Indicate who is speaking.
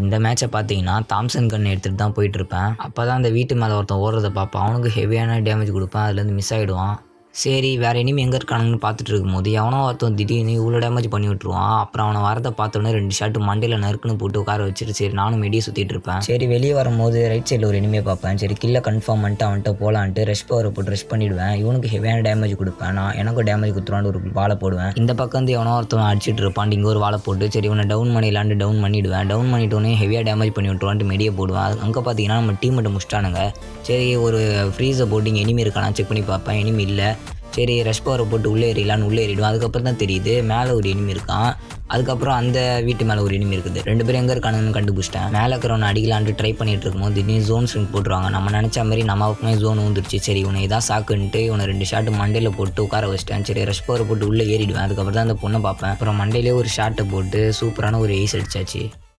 Speaker 1: இந்த மேட்சை பார்த்தீங்கன்னா தாம்சன் கன் எடுத்துகிட்டு தான் போயிட்டு இருப்பேன். அப்போ தான் அந்த வீட்டு மேலே ஒருத்தன் ஓடுறத பார்ப்பேன். அவனுக்கு ஹெவியான டேமேஜ் கொடுப்பேன். அதுலேருந்து மிஸ் ஆகிடுவான் சரி வேறு இனிமேல் எங்கே இருக்கானுங்கன்னு பார்த்துட்டு இருக்கும்போது எவனோ ஒருத்தன் திடீர்னு இவ்வளோ டேமேஜ் பண்ணி விட்ருவான் அப்புறம் அவனை வரதை பார்த்தோன்னே ரெண்டு ஷர்ட் மண்டையில் நறுக்குன்னு போட்டு உட்கார வச்சுட்டு சரி நானும் மெடியை சுற்றிட்டு இருப்பேன். சரி வெளியே வரும்போது ரைட் சைடில் ஒரு இனிமே பார்ப்பேன். சரி கில்ல கன்ஃபார்ம் பண்ணிட்டு அவன்கிட்ட போகலான்ட்டு ரெஷ் பவர் போட்டு ரெஷ் பண்ணிவிடுவேன் இவனுக்கு ஹெவியான டேமேஜ் கொடுப்பேன். நான் எனக்கும் டேமேஜ் கொடுத்துருவான்னு ஒரு வாழை போடுவேன். இந்த பக்கம் வந்து எவனோ ஒருத்தவன் அடிச்சிட்டு இருப்பான் இங்கே ஒரு வாழை போட்டு சரி இவனை டவுன் பண்ணிடலான்ட்டு டவுன் பண்ணிவிடுவேன் டவுன் பண்ணிட்டோன்னே ஹெவியாக டேமேஜ் பண்ணி விட்டுருவான்ட்டு மெடியை போடுவேன். அது அங்கே பார்த்தீங்கன்னா நம்ம டீம் மட்டும் முடிச்சிட்டானுங்க. சரி ஒரு ஃப்ரீஸை போட்டு இங்கே எனிமி இருக்கானா? செக் பண்ணி பார்ப்பேன். எனிமி இல்லை. சரி ரஷ் பவரை போட்டு உள்ளே ஏறிடலான்னு உள்ளே ஏறிடுவோம். அதுக்கப்புறம் தான் தெரியுது மேலே ஒரு எனிமி இருக்கான். அதுக்கப்புறம் அந்த வீட்டு மேலே ஒரு எனிமி இருக்குது. ரெண்டு பேரும் எங்கே இருக்கானுங்கன்னு கண்டுபிடிச்சிட்டேன். மேலே இருக்கிறவனை அடிக்கலான்ட்டு ட்ரை பண்ணிட்டு இருக்கும்போது திடீர்னு ஜோன் ஸ்விங் போட்டுருவாங்க. நம்ம நினச்ச மாதிரி நமக்குமே ஜோன் வந்துருச்சு. சரி உன்னை இதான் சாக்குன்ட்டு இவனை ரெண்டு ஷாட்டு மண்டையில் போட்டு உட்கார வச்சிட்டேன். சரி ரஷ் பவரை போட்டு உள்ளே ஏறிடுவேன். அதுக்கப்புறம் தான் அந்த பொண்ணை பார்ப்பேன். அப்புறம் மண்டையிலே ஒரு ஷாட்டை போட்டு சூப்பரான ஒரு ஏஸ் அடிச்சாச்சு.